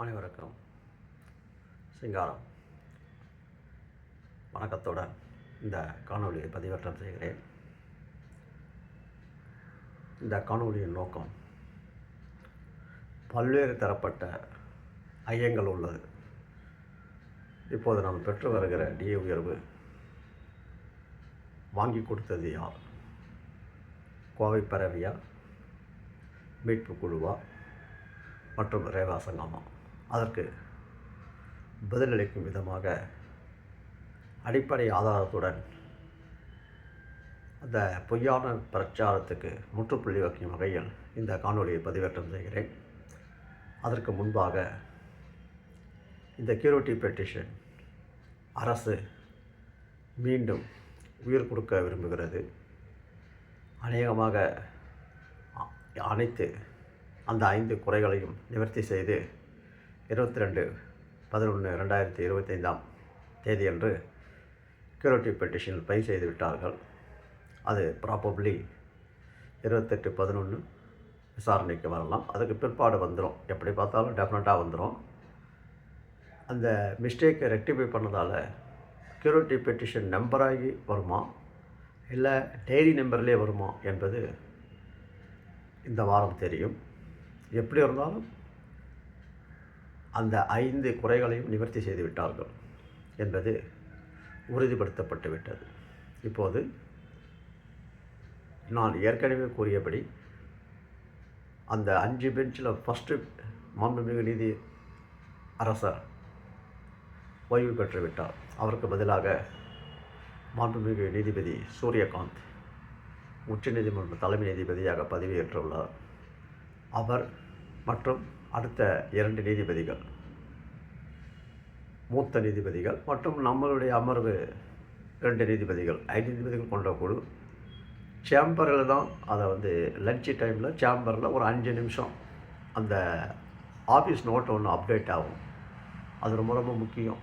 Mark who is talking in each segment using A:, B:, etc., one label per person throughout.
A: அனைவருக்கும் சிங்காரம். வணக்கத்துடன் இந்த காணொளியை பதிவேற்றம் செய்கிறேன். இந்த காணொளியின் நோக்கம் பல்வேறு தரப்பட்ட ஐயங்கள் உள்ளது. இப்போது நாம் பெற்று வருகிற டிஏ உயர்வு வாங்கி கொடுத்தது யார்? கோவை பரவியா மீட்பு குழுவா மற்றும் ரேவா சங்கமா. அதற்கு பதிலளிக்கும் விதமாக அடிப்படை ஆதாரத்துடன் அந்த பொய்யான பிரச்சாரத்துக்கு முற்றுப்புள்ளி வைக்கும் வகையில் இந்த காணொலியை பதிவேற்றம் செய்கிறேன். அதற்கு முன்பாக இந்த கியூரிட்டி பெட்டிஷன் அரசு மீண்டும் உயிர் கொடுக்க விரும்புகிறது. அநேகமாக அ- அனைத்து அந்த ஐந்து குறைகளையும் நிவர்த்தி செய்து இருபத்தி ரெண்டு பதினொன்று ரெண்டாயிரத்தி இருபத்தைந்தாம் தேதியன்று கியூரிட்டி பெட்டிஷனில் பை செய்து விட்டார்கள். அது ப்ராபப்ளி இருபத்தெட்டு பதினொன்று விசாரணைக்கு வரலாம். அதுக்கு பிற்பாடு வந்துடும் எப்படி பார்த்தாலும் டெஃபினட்டாக வந்துடும் அந்த மிஸ்டேக்கை ரெக்டிஃபை பண்ணதால் கியூரிட்டி பெட்டிஷன் நம்பராகி வருமா? இல்லை டைரி நம்பர்லேயே வருமா? என்பது இந்த வாரம் தெரியும். எப்படி இருந்தாலும் அந்த ஐந்து குறைகளையும் நிவர்த்தி செய்து விட்டார்கள் என்பது உறுதிப்படுத்தப்பட்டு விட்டது. இப்போது நான் ஏற்கனவே கூறியபடி அந்த அஞ்சு பெஞ்சில் ஃபஸ்ட்டு மாண்புமிகு நீதி அரசர் ஓய்வு பெற்று விட்டார். அவருக்கு பதிலாக மாண்புமிகு நீதிபதி சூரியகாந்த் உச்சநீதிமன்ற தலைமை நீதிபதியாக பதவியேற்றுள்ளார். அவர் மற்றும் அடுத்த இரண்டு நீதிபதிகள் மூத்த நீதிபதிகள் மற்றும் நம்மளுடைய அமர்வு ரெண்டு நீதிபதிகள். ஐந்து நீதிபதிகள் கொண்ட குழு. சேம்பரில் தான் அதை வந்து லஞ்சு டைமில் சேம்பரில் ஒரு அஞ்சு நிமிஷம் அந்த ஆஃபீஸ் நோட் ஒன்று அப்டேட் ஆகும். அது ரொம்ப ரொம்ப முக்கியம்.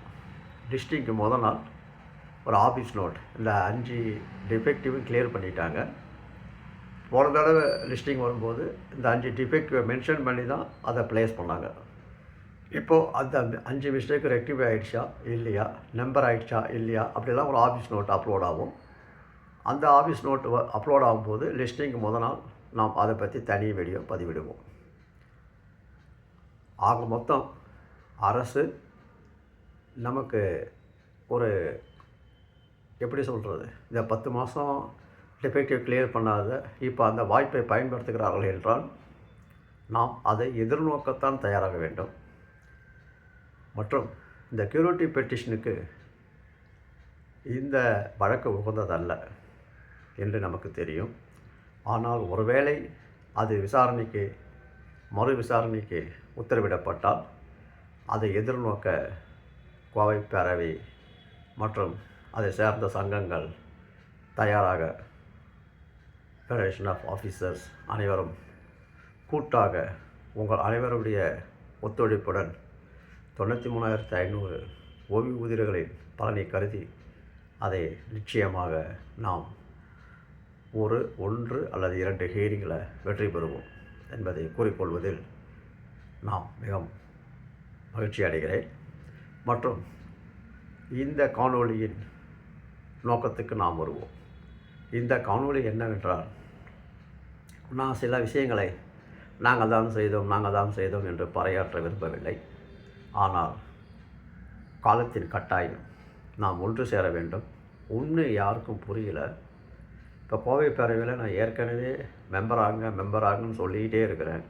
A: டிஸ்ட்ரிக்ட் முத நாள் ஒரு ஆஃபீஸ் நோட். இந்த அஞ்சு டிஃபெக்டிவும் கிளியர் பண்ணிட்டாங்க. போன தடவை லிஸ்டிங் வரும்போது இந்த அஞ்சு டிஃபெக்ட் மென்ஷன் பண்ணி தான் அதை ப்ளேஸ் பண்ணாங்க. இப்போது அந்த அஞ்சு மிஸ்டேக் ரெக்டிஃபை ஆகிடுச்சா இல்லையா? நம்பர் ஆகிடுச்சா இல்லையா? அப்படிலாம் ஒரு ஆஃபீஸ் நோட் அப்லோட் ஆகும். அந்த ஆஃபீஸ் நோட் அப்லோட் ஆகும்போது லிஸ்டிங்க்கு முத நாள் நாம் அதை பற்றி தனி வீடியோ பதிவிடுவோம். ஆக மொத்தம் அரசு நமக்கு ஒரு எப்படி சொல்கிறது இந்த பத்து மாதம் டிஃபெக்டிவ் கிளியர் பண்ணாத. இப்போ அந்த வாய்ப்பை பயன்படுத்துகிறார்கள் என்றால் நாம் அதை எதிர்நோக்கத்தான் தயாராக வேண்டும். மற்றும் இந்த கியூரிட்டி பெட்டிஷனுக்கு இந்த வழக்கு உகந்ததல்ல என்று நமக்கு தெரியும். ஆனால் ஒருவேளை அது விசாரணைக்கு மறு விசாரணைக்கு உத்தரவிடப்பட்டால் அதை எதிர்நோக்க கோவை பேரவை மற்றும் அதை சேர்ந்த சங்கங்கள் தயாராக ஃபெடரேஷன் ஆஃப் ஆஃபீஸர்ஸ் அனைவரும் கூட்டாக உங்கள் அனைவருடைய ஒத்துழைப்புடன் தொண்ணூற்றி மூணாயிரத்து ஐநூறு ஓய்வூதியர்களின் பலனை கருதி அதை நிச்சயமாக நாம் ஒரு ஒன்று அல்லது இரண்டு ஹியரிங்கில் வெற்றி பெறுவோம் என்பதை கூறிக்கொள்வதில் நாம் மிகவும் மகிழ்ச்சி அடைகிறேன். மற்றும் இந்த காணொளியின் நோக்கத்துக்கு நாம் வருவோம். இந்த காணொளி என்னவென்றால் நான் சில விஷயங்களை நாங்கள் தான் செய்தோம் நாங்கள் தான் செய்தோம் என்று பறையாற்ற விரும்பவில்லை. ஆனால் காலத்தின் கட்டாயம் நாம் ஒன்று சேர வேண்டும். ஒன்று யாருக்கும் புரியல. இப்போ கோவை பேரவையில் நான் ஏற்கனவே மெம்பராங்க மெம்பராங்கன்னு சொல்லிக்கிட்டே இருக்கிறேன்.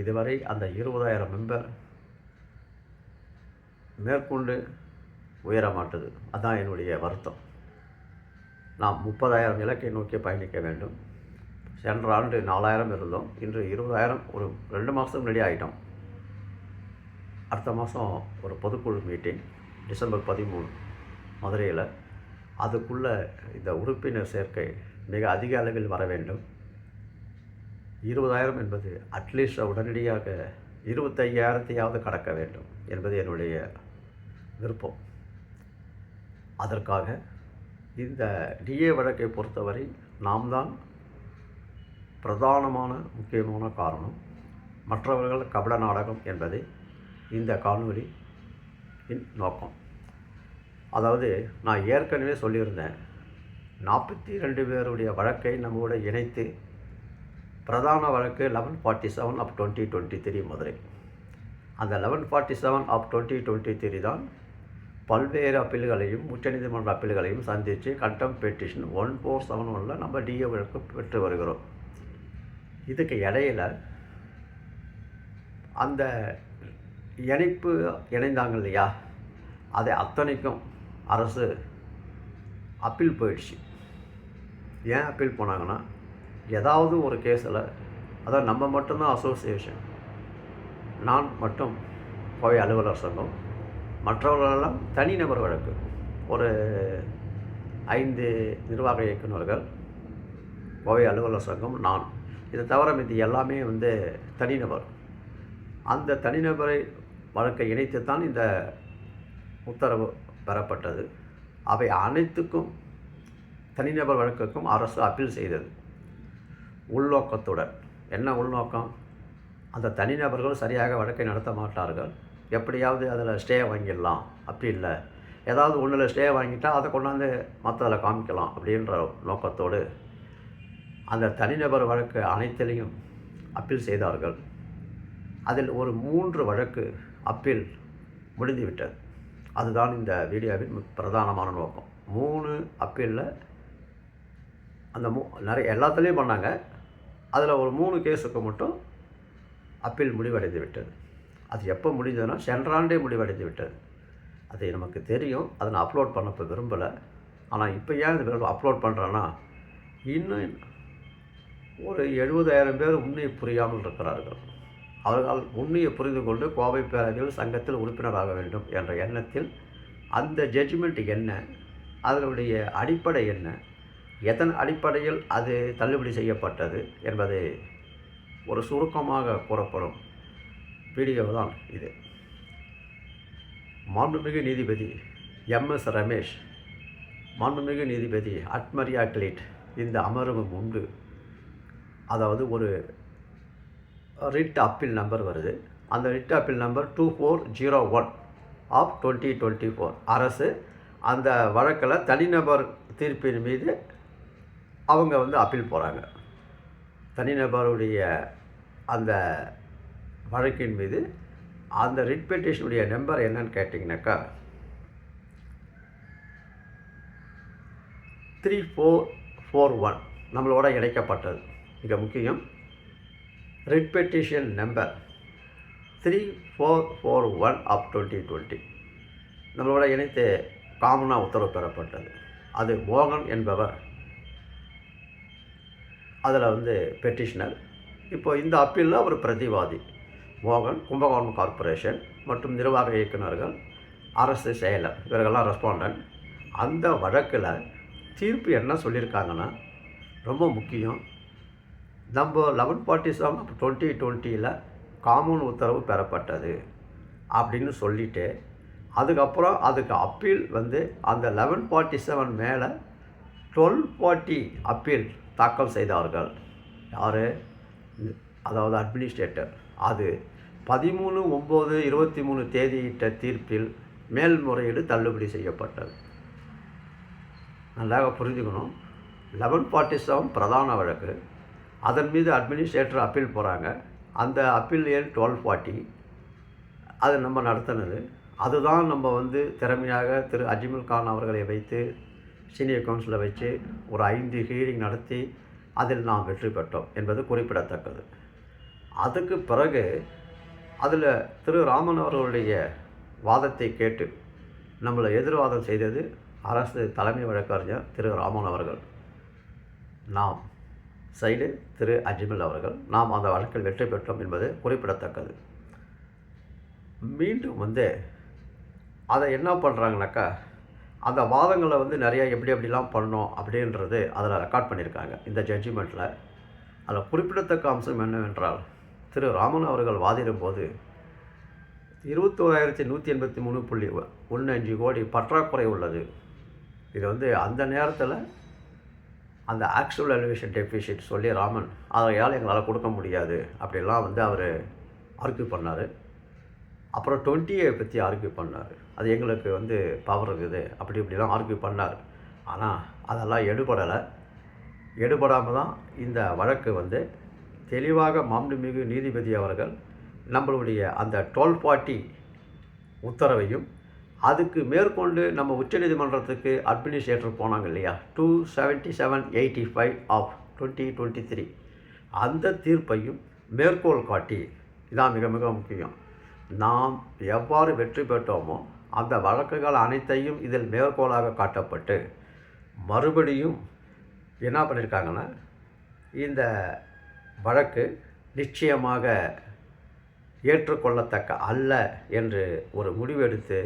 A: இதுவரை அந்த இருபதாயிரம் மெம்பர் மேற்கொண்டு உயர மாட்டுது அதான் என்னுடைய வருத்தம். நாம் முப்பதாயிரம் இலக்கை நோக்கி பயணிக்க வேண்டும். சென்ற ஆண்டு நாலாயிரம் இருந்தோம். இன்று இருபதாயிரம் ஒரு ரெண்டு மாதம் முன்னாடி ஆகிட்டோம் அடுத்த மாதம் ஒரு பொதுக்குழு மீட்டிங் டிசம்பர் பதிமூணு மதுரையில். அதுக்குள்ளே இந்த உறுப்பினர் சேர்க்கை மிக அதிக அளவில் வர வேண்டும். இருபதாயிரம் என்பது அட்லீஸ்ட் உடனடியாக இருபத்தையாயிரத்தையாவது கடக்க வேண்டும் என்பது என்னுடைய விருப்பம். அதற்காக இந்த டிஏ வழக்கை பொறுத்தவரை நாம் தான் பிரதானமான முக்கியமான காரணம் மற்றவர்கள் கபட நாடகம் என்பதை இந்த காணொலியின் இன் நோக்கம். அதாவது நான் ஏற்கனவே சொல்லியிருந்தேன் நாற்பத்தி ரெண்டு பேருடைய வழக்கை நம்மோட இணைத்து பிரதான வழக்கு eleven forty seven of twenty twenty three Madurai. அந்த eleven forty seven of twenty twenty three தான் பல்வேறு அப்பீல்களையும் உச்சநீதிமன்ற அப்பீல்களையும் சந்தித்து கண்டம் பெட்டிஷன் ஒன் ஃபோர் செவன் ஒனில் நம்ம டிஏ வழக்கு பெற்று வருகிறோம். இதுக்கு இடையில அந்த இணைப்பு இணைந்தாங்க இல்லையா? அதை அத்தனைக்கும் அரசு அப்பீல் போயிடுச்சு. ஏன் அப்பீல் போனாங்கன்னா ஏதாவது ஒரு கேஸில் அதான் நம்ம மட்டும்தான் அசோசியேஷன் நான் மட்டும் கோவை அலுவலர் சங்கம் மற்றவர்களெல்லாம் தனிநபர் வழக்கு. ஒரு ஐந்து நிர்வாக இயக்குநர்கள் கோவை அலுவலர் சங்கம் நான் இதை தவிர மீது எல்லாமே வந்து தனிநபர். அந்த தனிநபரை வழக்கை இணைத்து தான் இந்த உத்தரவு பெறப்பட்டது. அவை அனைத்துக்கும் தனிநபர் வழக்குக்கும் அரசு அப்பீல் செய்தது. உள்நோக்கத்துடன். என்ன உள்நோக்கம்? அந்த தனிநபர்கள் சரியாக வழக்கை நடத்த மாட்டார்கள். எப்படியாவது அதில் ஸ்டே வாங்கிடலாம். அப்படி இல்லை. ஏதாவது ஒன்றில் ஸ்டே வாங்கிட்டால் அதை கொண்டாந்து மற்றதில் காமிக்கலாம் அப்படின்ற நோக்கத்தோடு அந்த தனிநபர் வழக்கு அனைத்திலையும் அப்பீல் செய்தார்கள். அதில் ஒரு மூன்று வழக்கு அப்பீல் முடிந்துவிட்டது. அதுதான் இந்த வீடியோவின் பிரதானமான நோக்கம். மூணு அப்பீலில் அந்த மூ நிறைய எல்லாத்துலேயும் பண்ணாங்க. அதில் ஒரு மூணு கேஸுக்கு மட்டும் அப்பீல் முடிவடைந்து விட்டது. அது எப்போ முடிஞ்சதுன்னா சென்றாண்டே முடிவடைந்து விட்டது. அது நமக்கு தெரியும். அதை நான் அப்லோட் பண்ணப்போ விரும்பலை. ஆனால் இப்போ ஏன் இது அப்லோட் பண்ணுறேன்னா இன்னும் ஒரு எழுபதாயிரம் பேர் உண்மையை புரியாமல் இருக்கிறார்கள். அவர்கள் உண்மையை புரிந்து கொண்டு கோவை பேரவையில் சங்கத்தில் உறுப்பினராக வேண்டும் என்ற எண்ணத்தில் அந்த ஜட்ஜ்மெண்ட் என்ன? அதனுடைய அடிப்படை என்ன? எதன் அடிப்படையில் அது தள்ளுபடி செய்யப்பட்டது என்பதை ஒரு சுருக்கமாக கூறப்படும் வீடியோ தான் இது. மாண்புமிகு நீதிபதி எம்எஸ் ரமேஷ் மாண்புமிகு நீதிபதி அட்மரியா கிளிட் இந்த அமர்வு முன்பு அதாவது ஒரு ரிட் அப்பீல் நம்பர் வருது. அந்த writ appeal number two four zero one of twenty twenty four அரசு அந்த வழக்கில் தனிநபர் தீர்ப்பின் மீது அவங்க வந்து அப்பீல் போகிறாங்க தனிநபருடைய அந்த வழக்கின் மீது அந்த ரிட் பெட்டிஷனுடைய நம்பர் என்னன்னு கேட்டிங்கனாக்கா த்ரீ ஃபோர் ஃபோர் ஒன் நம்மளோட இணைக்கப்பட்டது. மிக முக்கியம். Repetition number three four four one of twenty twenty நம்மளோட இணைத்து காமனாக உத்தரவு பெறப்பட்டது. அது மோகன் என்பவர் அதில் வந்து பெட்டிஷனர் இப்போ இந்த அப்பீலில் அவர் பிரதிவாதி. மோகன் கும்பகோணம் கார்ப்பரேஷன் மற்றும் நிர்வாக இயக்குநர்கள் அரசு செயலர் இவர்கள்லாம் ரெஸ்பாண்டன்ட் அந்த வழக்கில் தீர்ப்பு என்ன சொல்லியிருக்காங்கன்னா ரொம்ப முக்கியம். நம்ம லெவன் ஃபார்ட்டி செவன் டுவெண்ட்டி டுவெண்ட்டியில் காமன் உத்தரவு பெறப்பட்டது அப்படின்னு சொல்லிட்டு அதுக்கப்புறம் அதுக்கு அப்பீல் வந்து அந்த லெவன் ஃபார்ட்டி செவன் மேலே டுவெல் ஃபார்ட்டி அப்பீல் தாக்கல் செய்தார்கள். யார்? அதாவது அட்மினிஸ்ட்ரேட்டர் அது பதிமூணு ஒம்பது இருபத்தி மூணு தேதியிட்ட தீர்ப்பில் மேல்முறையீடு தள்ளுபடி செய்யப்பட்டது. நல்லா புரிஞ்சுக்கணும். லெவன் ஃபார்ட்டி செவன் பிரதான வழக்கு. அதன் மீது அட்மினிஸ்ட்ரேட்டர் அப்பீல் போகிறாங்க அந்த அப்பீல் ஏன் டுவெல் ஃபார்ட்டி அது நம்ம நடத்தினது. அதுதான் நம்ம வந்து திறமையாக திரு அஜிமுல் கான் அவர்களை வைத்து சீனியர் கவுன்சிலை வச்சு ஒரு ஐந்து ஹீரிங் நடத்தி அதில் நாம் வெற்றி பெற்றோம் என்பது குறிப்பிடத்தக்கது. அதுக்கு பிறகு அதில் திரு ராமன் அவர்களுடைய வாதத்தை கேட்டு நம்மளை எதிர்வாதம் செய்தது அரசு தலைமை வழக்கறிஞர் திரு ராமன் அவர்கள். நாம் சைடு திரு அஜ்மல் அவர்கள். நாம் அந்த வழக்கில் வெற்றி பெற்றோம் என்பது குறிப்பிடத்தக்கது. மீண்டும் வந்து அதை என்ன பண்ணுறாங்கனாக்கா அந்த வாதங்களை வந்து நிறைய எப்படி எப்படிலாம் பண்ணோம் அப்படின்றது அதில் ரெக்கார்ட் பண்ணியிருக்காங்க. இந்த ஜட்ஜ்மெண்ட்டில் அதில் குறிப்பிடத்தக்க அம்சம் என்னவென்றால் திரு ராமன் அவர்கள் வாதிடும் போது இருபத்தோராயிரத்தி நூற்றி எண்பத்தி மூணு புள்ளி ஒன்று அஞ்சு கோடி பற்றாக்குறை உள்ளது. இது வந்து அந்த நேரத்தில் அந்த ஆக்சுவல் எலிவேஷன் டெஃபிஷிட் சொல்லி ராமன் அதையால் எங்களால் கொடுக்க முடியாது. அப்படிலாம் வந்து அவர் ஆர்கியூ பண்ணார். அப்புறம் டுவெண்ட்டியை பற்றி ஆர்கியூ பண்ணார். அது எங்களுக்கு வந்து பவர் இருக்குது. அப்படி இப்படிலாம் ஆர்கியூ பண்ணார். ஆனால் அதெல்லாம் எடுபடலை. எடுபடாமல் தான் இந்த வழக்கு வந்து தெளிவாக மாண்புமிகு நீதிபதி அவர்கள் நம்மளுடைய அந்த டுவெல் ஃபார்ட்டி உத்தரவையும் அதுக்கு மேற்கொண்டு நம்ம உச்சநீதிமன்றத்துக்கு அட்மினிஸ்ட்ரேட்டர் போனாங்க இல்லையா? Two seventy seven eighty five of twenty twenty three அந்த தீர்ப்பையும் மேற்கோள் காட்டி இதான் மிக மிக முக்கியம். நாம் எவ்வாறு வெற்றி பெற்றோமோ அந்த வழக்குகள் அனைத்தையும் இதில் மேற்கோளாக காட்டப்பட்டு மறுபடியும் என்ன பண்ணியிருக்காங்கன்னா இந்த வழக்கு நிச்சயமாக ஏற்றுக்கொள்ளத்தக்க அல்ல என்று ஒரு முடிவெடுத்து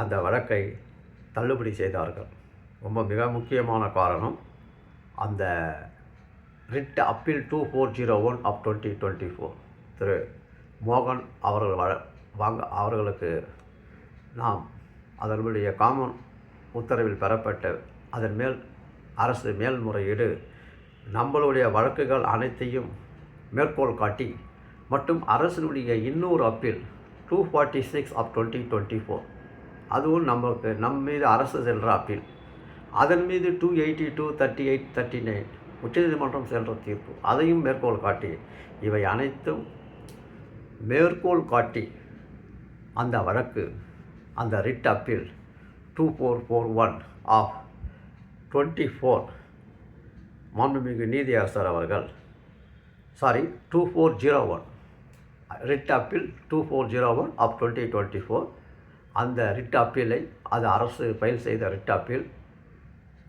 A: அந்த வழக்கை தள்ளுபடி செய்தார்கள். ரொம்ப மிக முக்கியமான காரணம் அந்த writ appeal two four zero one of twenty twenty four. திரு மோகன் அவர்கள் வழ வாங்க அவர்களுக்கு நாம் அதனுடைய காமன் உத்தரவில் பெறப்பட்ட அதன் மேல் அரசு மேல்முறையீடு நம்மளுடைய வழக்குகள் அனைத்தையும் மேற்கோள் காட்டி மற்றும் அரசினுடைய இன்னொரு appeal two forty six of twenty twenty four. அதுவும் நமக்கு நம் மீது அரசு செல்கிற அப்பீல். அதன் மீது two eighty two thirty eight thirty nine உச்சநீதிமன்றம் செல்கிற தீர்ப்பு. அதையும் மேற்கோள் காட்டி இவை அனைத்தும் மேற்கோள் காட்டி அந்த வழக்கு அந்த writ appeal two four four one of twenty four மாண்புமிகு நீதியரசர் அவர்கள் sorry two four zero one writ appeal two four zero one of twenty twenty four அந்த ரிட் அப்பீலை அது அரசு ஃபைல் செய்த ரிட் அப்பீல்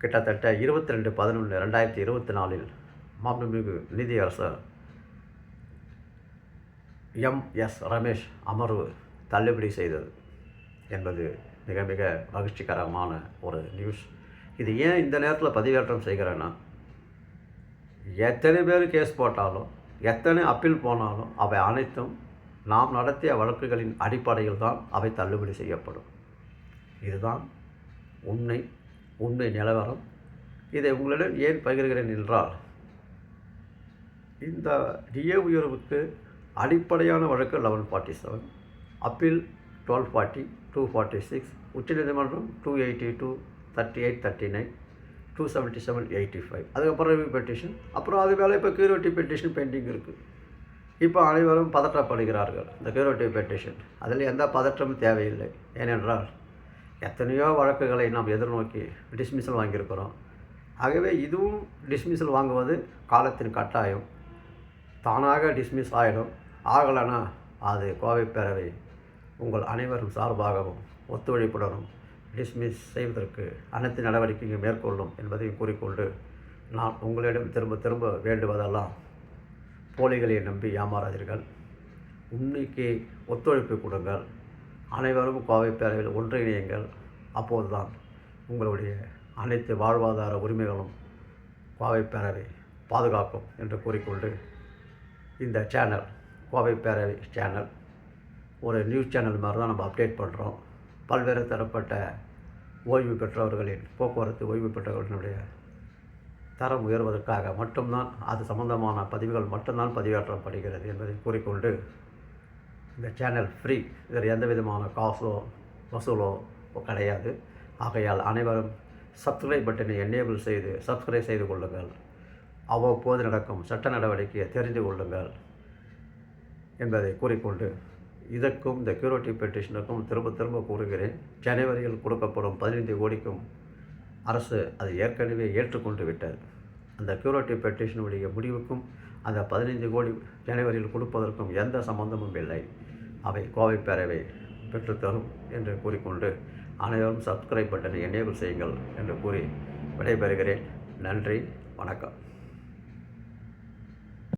A: கிட்டத்தட்ட இருபத்தி ரெண்டு பதினொன்று ரெண்டாயிரத்தி இருபத்தி நாலில் மாண்புமிகு நீதியரசர் எம் எஸ் ரமேஷ் அமர்வு தள்ளுபடி செய்தது என்பது மிக மிக மகிழ்ச்சிகரமான ஒரு நியூஸ் இது ஏன் இந்த நேரத்தில் பதிவேற்றம் செய்கிறேன்னா எத்தனை பேர் கேஸ் போட்டாலும் எத்தனை அப்பீல் போனாலும் அவை அனைத்தும் நாம் நடத்திய வழக்குகளின் அடிப்படையில் தான் அவை தள்ளுபடி செய்யப்படும். இதுதான் உண்மை உண்மை நிலவரம். இதை உங்களிடம் ஏன் பகிர்கிறேன் என்றால் இந்த டிஏ உயர்வுக்கு அடிப்படையான வழக்கு eleven forty seven appeal twelve forty two forty six உச்சநீதிமன்றம் two eighty two thirty eight thirty nine two seventy seven eighty five அதுக்கப்புறம் ரிவ்யூ பெட்டிஷன் அப்புறம் அது மேலே இப்போ கீரோட்டி பெட்டிஷன் பெண்டிங் இருக்குது இப்போ அனைவரும் பதற்றப்படுகிறார்கள். இந்த கியூரேட்டிவ் பெட்டிஷன் அதில் எந்த பதற்றமும் தேவையில்லை. ஏனென்றால் எத்தனையோ வழக்குகளை நாம் எதிர்நோக்கி டிஸ்மிஸல் வாங்கியிருக்கிறோம். ஆகவே இதுவும் டிஸ்மிஸல் வாங்குவது காலத்தின் கட்டாயம். தானாக டிஸ்மிஸ் ஆகிடும் ஆகலைன்னா அது கோவை பேரவை உங்கள் அனைவரும் சார்பாகவும் ஒத்துழைப்புடனும் டிஸ்மிஸ் செய்வதற்கு அனைத்து நடவடிக்கையும் மேற்கொள்ளும் என்பதையும் கூறிக்கொண்டு நான் உங்களிடம் திரும்ப திரும்ப வேண்டுவதெல்லாம் போலிகளை நம்பி ஏமாறாதீர்கள். உண்மைக்கு ஒத்துழைப்பு கொடுங்கள். அனைவரும் கோவை பேரவையில் ஒன்றிணையுங்கள் அப்போதுதான் உங்களுடைய அனைத்து வாழ்வாதார உரிமைகளும் கோவை பேரவை பாதுகாக்கும் என்று கூறிக்கொண்டு இந்த சேனல் கோவை பேரவை சேனல் ஒரு நியூஸ் சேனல் மாதிரி தான் நம்ம அப்டேட் பண்ணுறோம் பல்வேறு தரப்பட்ட ஓய்வு பெற்றவர்களின் போக்குவரத்து ஓய்வு பெற்றவர்களுடைய தரம் உயர்வதற்காக மட்டும்தான் அது சம்பந்தமான பதிவுகள் மட்டும்தான் பதிவேற்றப்படுகிறது என்பதை கூறிக்கொண்டு இந்த சேனல் ஃப்ரீ இதில் எந்த விதமான காசோ வசூலோ கிடையாது. ஆகையால் அனைவரும் சப்ஸ்கிரைப் பட்டனை என்னேபிள் செய்து சப்ஸ்கிரைப் செய்து கொள்ளுங்கள். அவ்வப்போது நடக்கும் சட்ட நடவடிக்கையை தெரிந்து கொள்ளுங்கள் என்பதை கூறிக்கொண்டு இதற்கும் இந்த கியூரோட்டி பெட்டிஷனுக்கும் திரும்ப திரும்ப கூறுகிறேன். ஜனவரியில் கொடுக்கப்படும் பதினைந்து கோடிக்கும் அரசு அதை ஏற்கனவே ஏற்றுக்கொண்டு விட்டது அந்த கியூரிட்டி பெட்டிஷனுடைய முடிவுக்கும் அந்த பதினைந்து கோடி ஜனவரியில் கொடுப்பதற்கும் எந்த சம்பந்தமும் இல்லை. அவை கோவை பேரவை பெற்றுத்தரும் என்று கூறிக்கொண்டு அனைவரும் சப்ஸ்கிரைப் பட்டனை எனேபிள் செய்யுங்கள் என்று கூறி விடைபெறுகிறேன். நன்றி வணக்கம்.